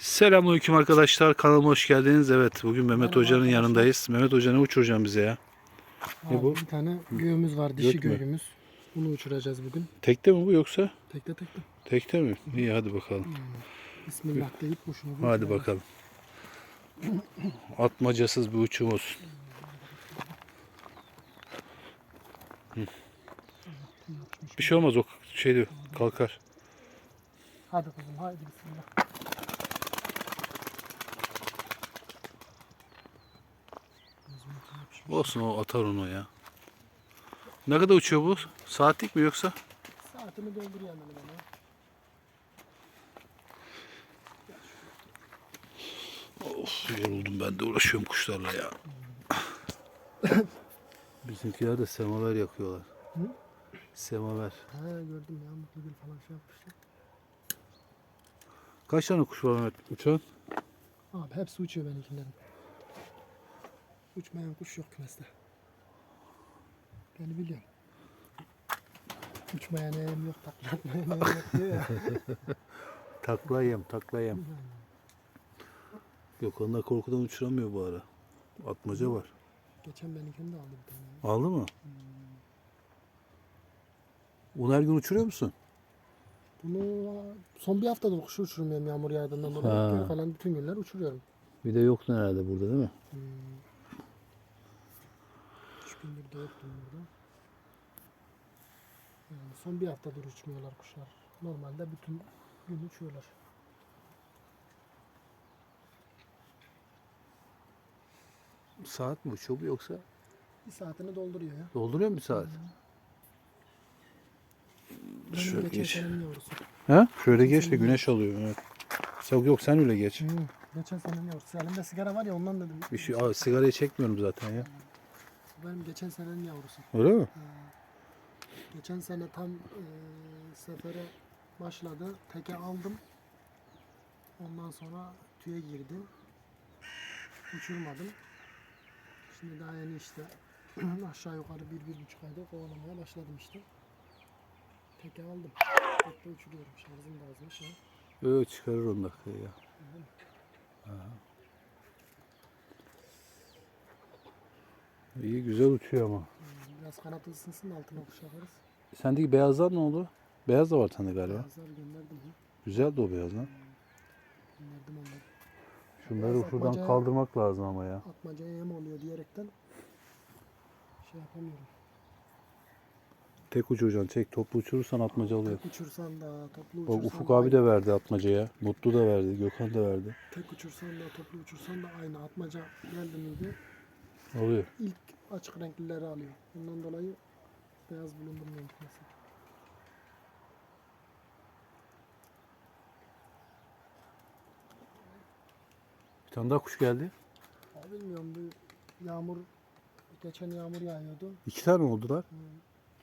Selamünaleyküm arkadaşlar. Kanalıma hoş geldiniz. Evet, bugün Mehmet Merhaba Hoca'nın arkadaşlar. yanındayız. Mehmet Hoca ne uçuracaksın bize ya? Ne Abi bu? Bir tane göğümüz var, dişi Gök mü? göğümüz. Bunu uçuracağız bugün. Tekte mi bu yoksa? Tekte tekte. Tekte mi? İyi hadi bakalım. Bismillah deyip bir Hadi uçuralım. bakalım. Atmacasız bir uçum olsun. Hı. Bir şey olmaz o şeyde kalkar. Hadi kuzum haydi bismillah. Olsun o atar onu ya. Ne kadar uçuyor bu? Saatlik mi yoksa? Saatini doldur yanına bana. Of yoruldum ben de uğraşıyorum kuşlarla ya. Bizimkiler de semaver yakıyorlar. Hı? Semaver. He gördüm ya mutlu gül falan şey yapmışlar. Kaç tane kuş var Mehmet? Uçan? Abi hepsi uçuyor benimkilerin. Uçmayan kuş yok kümeste. Beni biliyorum. Uçmayan eğim yok, taklatmayan eğim yok diyor ya. Taklayayım, taklayayım. Yok onlar korkudan uçuramıyor bu ara. Atmaca var. Geçen benimkini de aldı bir tane. Aldı mı? Onu her gün uçuruyor musun? Bunu son bir haftadır kuş uçurmuyorum yağmur yağdığından dolayı. Ha. Kalan bütün günler uçuruyorum. Bir de yoktun herhalde burada değil mi? Hmm. Gündür de yoktum burada. Yani son bir haftadır uçmuyorlar kuşlar. Normalde bütün gün uçuyorlar. Saat mi uçuyor bu yoksa? Bir saatini dolduruyor ya. Dolduruyor mu bir saat? Benim Şöyle geçen geç. senenin yavrusu. Ha? Şöyle geç de güneş alıyor. Evet. Sen, yok sen öyle geç. Hı, Geçen senenin yavrusu. Elimde sigara var ya ondan dedim. Bir şey, Aa, sigarayı çekmiyorum zaten ya. Benim geçen senenin yavrusu. Öyle mi? Geçen sene tam e, sefere başladı. Teke aldım. Ondan sonra tüye girdi. Uçurmadım. Şimdi daha yeni işte aşağı yukarı bir, bir buçuk ayda kovalamaya başladım işte. Teke aldım. Tekte uçuruyorum. Şarjım da azmış. ha. Evet çıkarır 10 dakikayı ya. Aha. İyi güzel uçuyor ama. Hmm, Biraz kanat ısınsın altına kuş yaparız. Sendeki beyazlar ne oldu? Beyaz da var sende galiba. Beyazlar gönderdim. ha. Güzeldi o beyaz lan. Gönderdim onları. Şunları Beyaz şuradan atmaca- kaldırmak lazım ama ya. Atmacaya yem oluyor diyerekten şey yapamıyorum. Tek uçuracaksın. Tek toplu uçurursan atmaca oluyor. Tek uçursan da toplu Bak uçursan Ufuk da abi de verdi atmacaya. Mutlu da verdi. Gökhan da verdi. Tek uçursan da toplu uçursan da aynı atmaca geldi miydi Oluyor. ilk açık renklileri alıyor. Ondan dolayı beyaz bulundurmuyor mesela. Bir tane daha kuş geldi. Abi bilmiyorum bu yağmur geçen yağmur yağıyordu. İki tane oldular.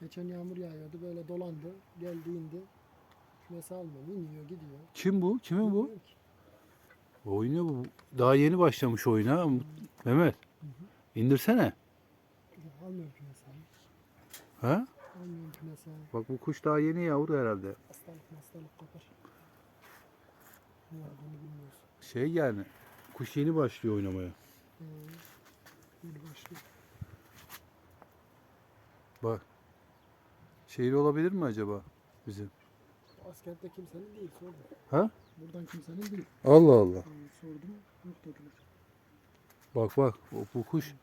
Geçen yağmur yağıyordu böyle dolandı geldi indi. Kümesi almıyor iniyor gidiyor. Kim bu? Kimin bu? Bilmiyorum ki. Oynuyor bu. Daha yeni başlamış oyuna. Mehmet. İndirsene. Almıyorum kümesi. Ha? Almıyorum kümesi. Bak bu kuş daha yeni yavru herhalde. Hastalık hastalık kapar. Ne olduğunu bilmiyorsun. Şey yani. Kuş yeni başlıyor oynamaya. Ee, yeni başlıyor. Bak. Şehir olabilir mi acaba bizim? Askerde kimsenin değil sordum. Ha? Buradan kimsenin değil. Allah Allah. Ee, sordum yok dediler. Bak bak. Bu, bu kuş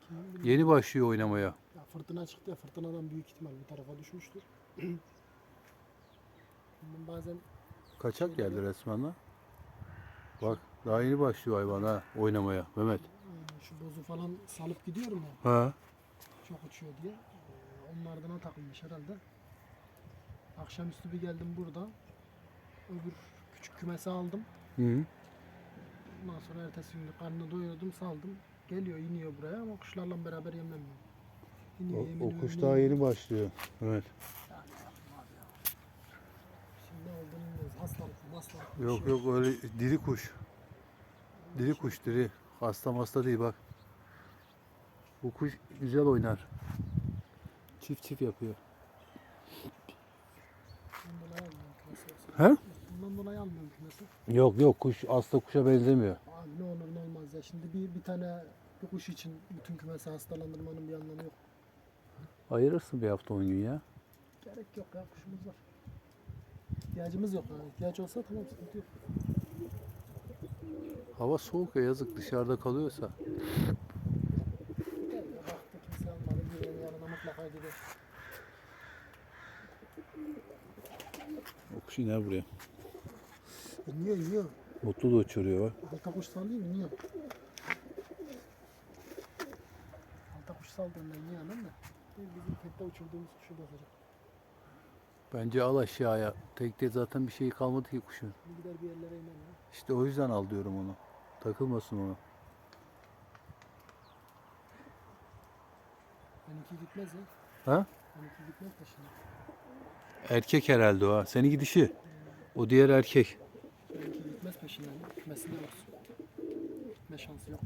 yeni başlıyor oynamaya. Ya fırtına çıktı ya fırtınadan büyük ihtimal bu tarafa düşmüştür. Bazen Kaçak geldi resmen lan. Bak daha yeni başlıyor hayvan ha oynamaya Mehmet. şu bozu falan salıp gidiyorum ya Ha. çok uçuyor diye. E, onun ardına takılmış herhalde. Akşamüstü bir geldim burada. Öbür küçük kümesi aldım. Hı. Ondan sonra ertesi gün karnını doyurdum saldım. Geliyor iniyor buraya ama kuşlarla beraber yemlemiyor. İniyor, O, yemini o kuş daha yeni başlıyor. Evet. Yani. Şimdi olduğunu. Hastalık Yok şey yok öyle diri kuş. Diri kuş diri. Hasta hasta değil bak. Bu kuş güzel oynar. Çift çift yapıyor. He? Bundan ondan dolayı almıyorum kümesi. Yok yok kuş asla kuşa benzemiyor. Abi ne olmaz ya. Şimdi bir, bir tane bir kuş için bütün kümesi hastalandırmanın bir anlamı yok. Ayırırsın bir hafta 10 gün ya. Gerek yok ya kuşumuz var. İhtiyacımız yok yani. İhtiyaç olsa tamam sıkıntı yok. Hava soğuk ya yazık dışarıda kalıyorsa. Gel ya baktı kimse almadı. Birinin yanına mutlaka gider. O kuş iner buraya. İniyor iniyor. Mutlu da uçuruyor bak. Alta kuş sallayayım iniyor. Alta kuş saldığında anladın mı? Bir Bizim tekte uçurduğumuz kuşu basacak. Bence al aşağıya. Tekte zaten bir şey kalmadı ki kuşun. Bir gider bir yerlere iner ya. İşte o yüzden al diyorum onu. Takılmasın ona. Benimki gitmez ya. Ha? Benimki gitmez peşine. Erkek herhalde o ha. Seninki dişi. O diğer erkek. Peşinden. Gitmesinde olsun. Gitme şansı yok.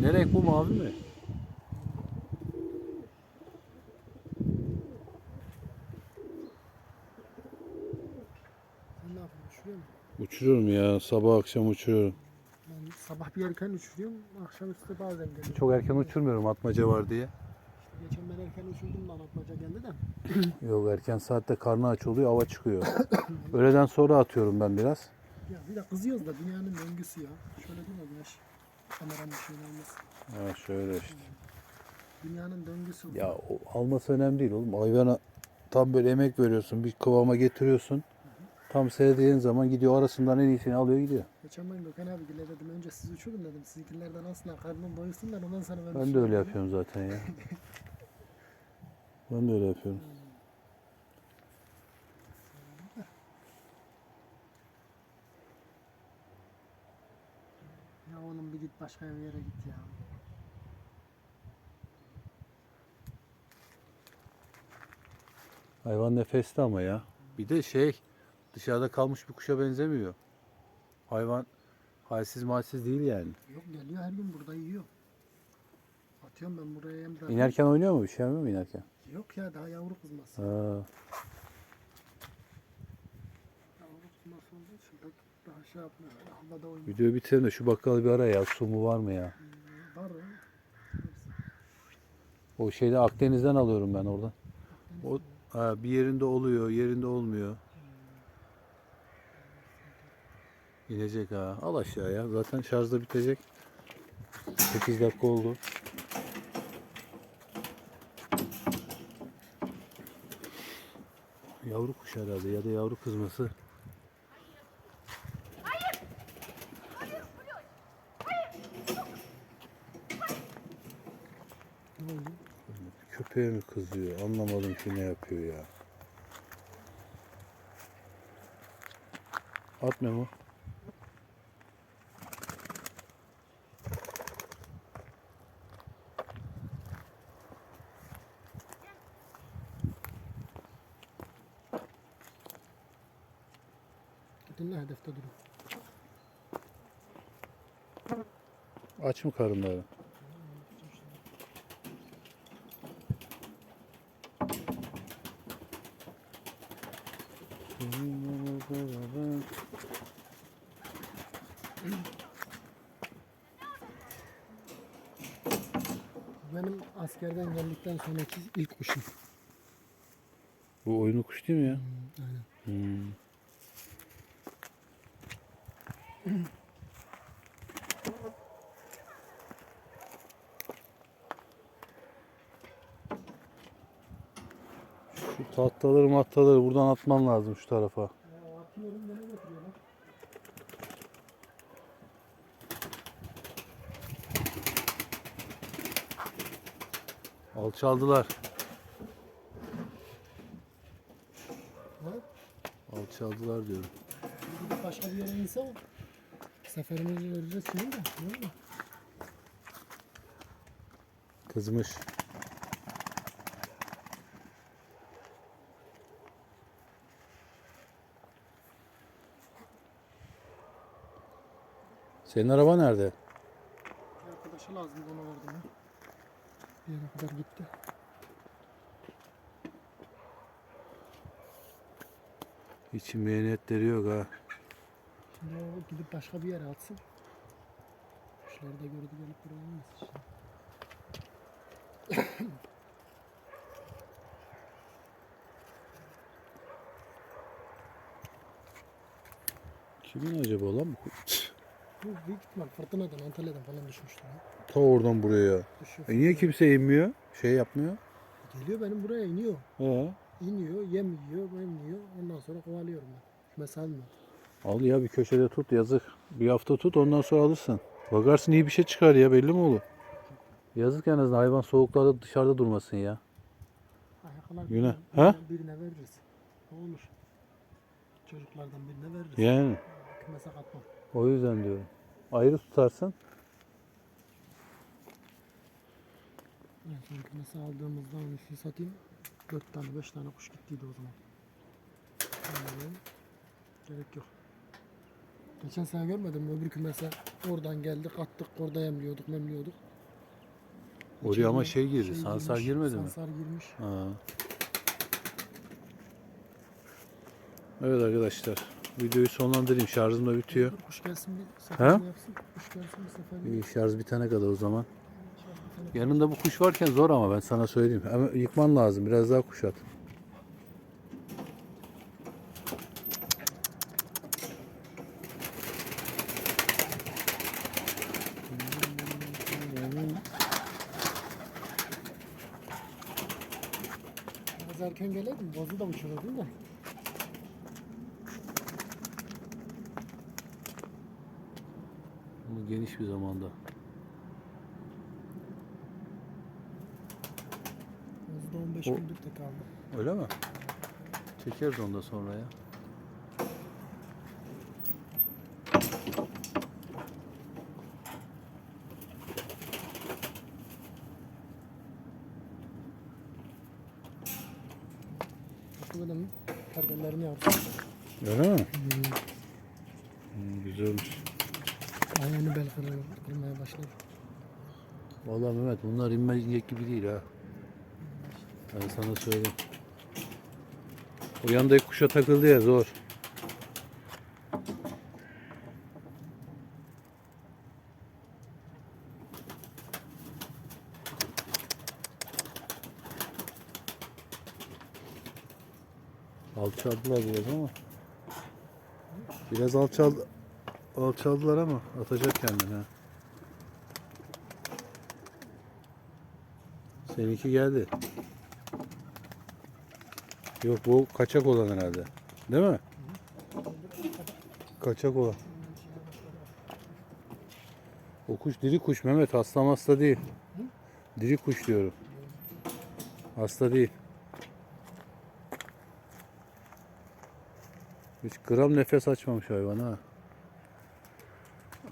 Ne renk bu mavi mi? Uçuruyorum ya. Sabah akşam uçuruyorum. Sabah bir erken uçuruyorum. Akşamüstü bazen geliyorum. Çok erken uçurmuyorum atmaca var diye. Geçen ben erken uçurdum da anlatmaca geldi de. Yok erken saatte karnı aç oluyor hava çıkıyor. Öğleden sonra atıyorum ben biraz. Ya bir de kızıyoruz da dünyanın döngüsü ya. Şöyle değil mi güneş? Kameranın şeyini alması. Ha şöyle işte. Dünyanın döngüsü. Ya o, alması önemli değil oğlum. Hayvana tam böyle emek veriyorsun. Bir kıvama getiriyorsun. Tam sevdiğin zaman gidiyor arasından en iyisini alıyor gidiyor. Geçen ben Gökhan abi gile dedim önce siz uçurun dedim. Sizinkilerden aslında karnım doyursunlar ondan sonra ben Ben de öyle yapıyorum zaten ya. Ben de öyle yapıyorum. Ya oğlum bir git başka bir yere git ya. Hayvan nefesli ama ya. Bir de şey dışarıda kalmış bir kuşa benzemiyor. Hayvan halsiz malsiz değil yani. Yok geliyor her gün burada yiyor. Atıyorum ben buraya yem bırakıyorum. İnerken oynuyor mu? Bir şey yapmıyor mu inerken? Yok ya daha yavru kızması. Ha. Yavru kızması olduğu için pek daha şey yapmıyor. Havada oynuyor. Videoyu bitirelim de şu bakkalı bir ara ya. Su mu var mı ya? Var ya. O şeyde Akdeniz'den alıyorum ben oradan. O ha, bir yerinde oluyor, yerinde olmuyor. İnecek ha. Al aşağıya. Zaten şarjda bitecek. 8 dakika oldu. Yavru kuş herhalde ya da yavru kızması. Köpeğe mi kızıyor? Anlamadım ki ne yapıyor ya. At Memo. Dinle hedefte durun. Aç mı karınları? Benim askerden geldikten sonraki ilk kuşum. Bu oyunu kuş değil mi ya? Aynen. Hmm. Şu tahtaları mahtaları buradan atman lazım şu tarafa. Alçaldılar. Alçaldılar diyorum. Başka bir yere inse seferimizi vereceğiz şimdi de. Değil mi? Kızmış. Senin araba nerede? Arkadaşa lazım onu verdim ya. Bir yere kadar gitti. Hiç meyanetleri yok ha. Şimdi o gidip başka bir yere atsın. Kuşları da gördü gelip buraya inmez işte. Kimin acaba lan bu? Bu büyük ihtimal fırtınadan Antalya'dan falan düşmüştür. Ha. Ta oradan buraya. Düşüyor E niye kimse inmiyor? Şey yapmıyor. Geliyor benim buraya iniyor. He. İniyor, yem yiyor, yem yiyor. Ondan sonra kovalıyorum ben. Mesela almıyor. Al ya bir köşede tut yazık. Bir hafta tut ondan sonra alırsın. Bakarsın iyi bir şey çıkar ya belli mi olur? Yazık en azından hayvan soğuklarda dışarıda durmasın ya. Günah. birine, Ha? birine veririz. O olur. Çocuklardan birine veririz. Yani Kümese katmam. o yüzden diyorum. Ayrı tutarsın. En son kümese aldığımızda onu şu satayım. 4 tane 5 tane kuş gittiydi o zaman. Yani gerek yok. Geçen sene görmedim mi öbür kümese oradan geldik attık orada yemliyorduk memliyorduk. Oraya ama şey girdi, sansar girmiş, girmedi mi? Sansar girmiş. Ha. Evet arkadaşlar. Videoyu sonlandırayım. Şarjım da bitiyor. Dur, Kuş gelsin bir seferini yapsın. Kuş gelsin bir İyi, şarj bitene kadar o zaman. Yanında bu kuş varken zor ama ben sana söyleyeyim. Ama yıkman lazım. Biraz daha kuş at. Biraz erken geleydin bozu da uçururdun da. Ama geniş bir zamanda. Bozu da 15 O- gündür de kaldı. Öyle mi? Çekeriz onu da sonra ya. Bakı böyle mi? Perdelerini yapsın. Öyle mi? Hmm, güzelmiş. Ayağını bel kırıyor, kırmaya başladı. Vallahi Mehmet bunlar inmeyecek gibi değil ha. Ben sana söyleyeyim. O yandaki kuşa takıldı ya zor. Alçaldılar biraz ama. Biraz alçaldı, alçaldılar ama atacak kendini. Seninki geldi. Yok bu kaçak olan herhalde. Değil mi? Kaçak olan. O kuş diri kuş Mehmet hasta hasta değil. Diri kuş diyorum. Hasta değil. Hiç gram nefes açmamış hayvan ha.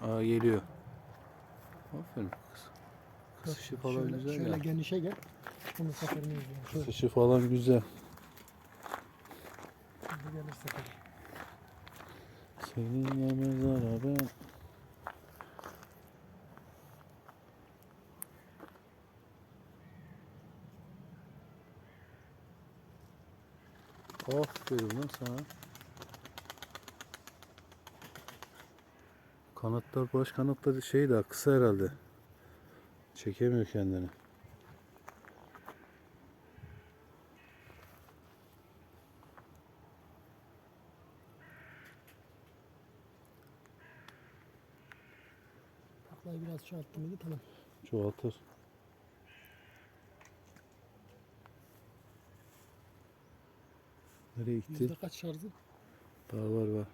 Aa geliyor. Aferin kız. Kısışı falan şöyle, güzel şöyle ya. genişe gel. Bunu seferini izleyelim. Şöyle Kısışı falan güzel. şimdi gelir seferi. Seninle mezara ben Aferin lan sana. Kanatlar baş kanatları şey daha kısa herhalde. Çekemiyor kendini. Taklayı biraz çoğalttım mıydı tamam. Çoğaltır. Nereye gitti? Yüzde kaç şarjı? Daha var var.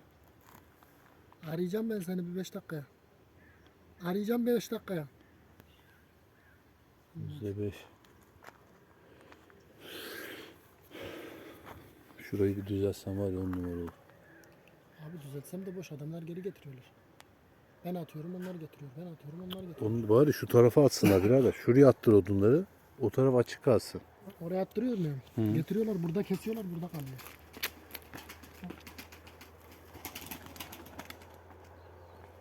Arayacağım ben seni bir 5 dakikaya. Arayacağım 5 dakikaya. Yüzde beş. Şurayı bir düzeltsem var ya on numara olur. Abi düzeltsem de boş adamlar geri getiriyorlar. Ben atıyorum onlar getiriyor. Ben atıyorum onlar getiriyor. Onu bari şu tarafa atsınlar birader. Şuraya attır odunları. O taraf açık kalsın. Oraya attırıyor muyum? Hı. Getiriyorlar burada kesiyorlar burada kalıyor.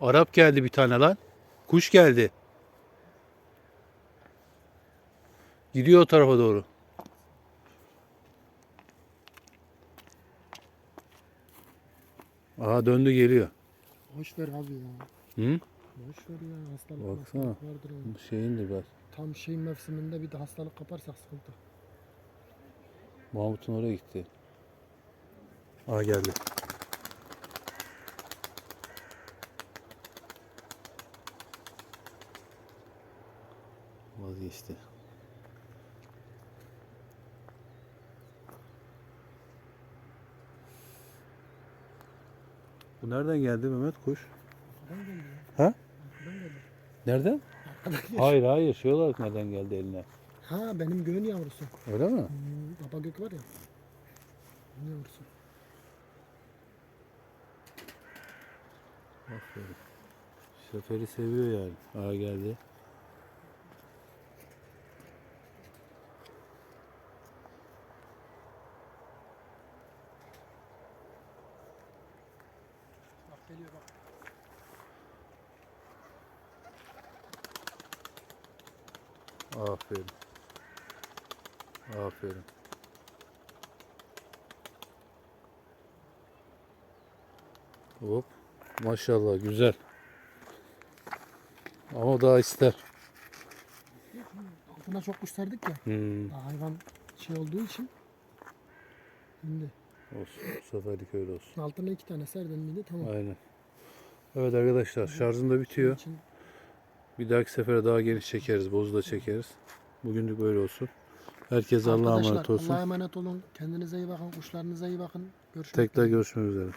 Arap geldi bir tane lan. Kuş geldi. Gidiyor o tarafa doğru. Aha döndü geliyor. Boş ver abi ya. Hı? Boş ver ya. Hastalık, Baksana. hastalık vardır onun. Şeyindir biraz. Tam şey mevsiminde bir de hastalık kaparsak sıkıntı. Mahmut'un oraya gitti. Aa geldi. Vazgeçti. Bu nereden geldi Mehmet kuş? Arkadan geldi ya. Ha? Arkadan geldi. Nereden? Arkadan geldi. Hayır hayır şey olarak nereden geldi eline? Ha benim göğün yavrusu. Öyle mi? Hmm, baba gök var ya. Göğün yavrusu. Aferin. Seferi seviyor yani. Aa geldi. Bak geliyor bak. Aferin. Aferin. Hop. Maşallah güzel. Ama daha ister. Altına çok kuş serdik ya. Hmm. Daha hayvan şey olduğu için. Şimdi Olsun. Bu seferlik öyle olsun. altına iki tane serdin miydi tamam. Aynen. Evet arkadaşlar şarjım da bitiyor. Için Bir dahaki sefere daha geniş çekeriz. Bozu da çekeriz. Bugünlük böyle olsun. Herkese Allah'a emanet olsun. Allah'a emanet olun. Kendinize iyi bakın. Kuşlarınıza iyi bakın. Görüşmek Tekrar görüşmek üzere.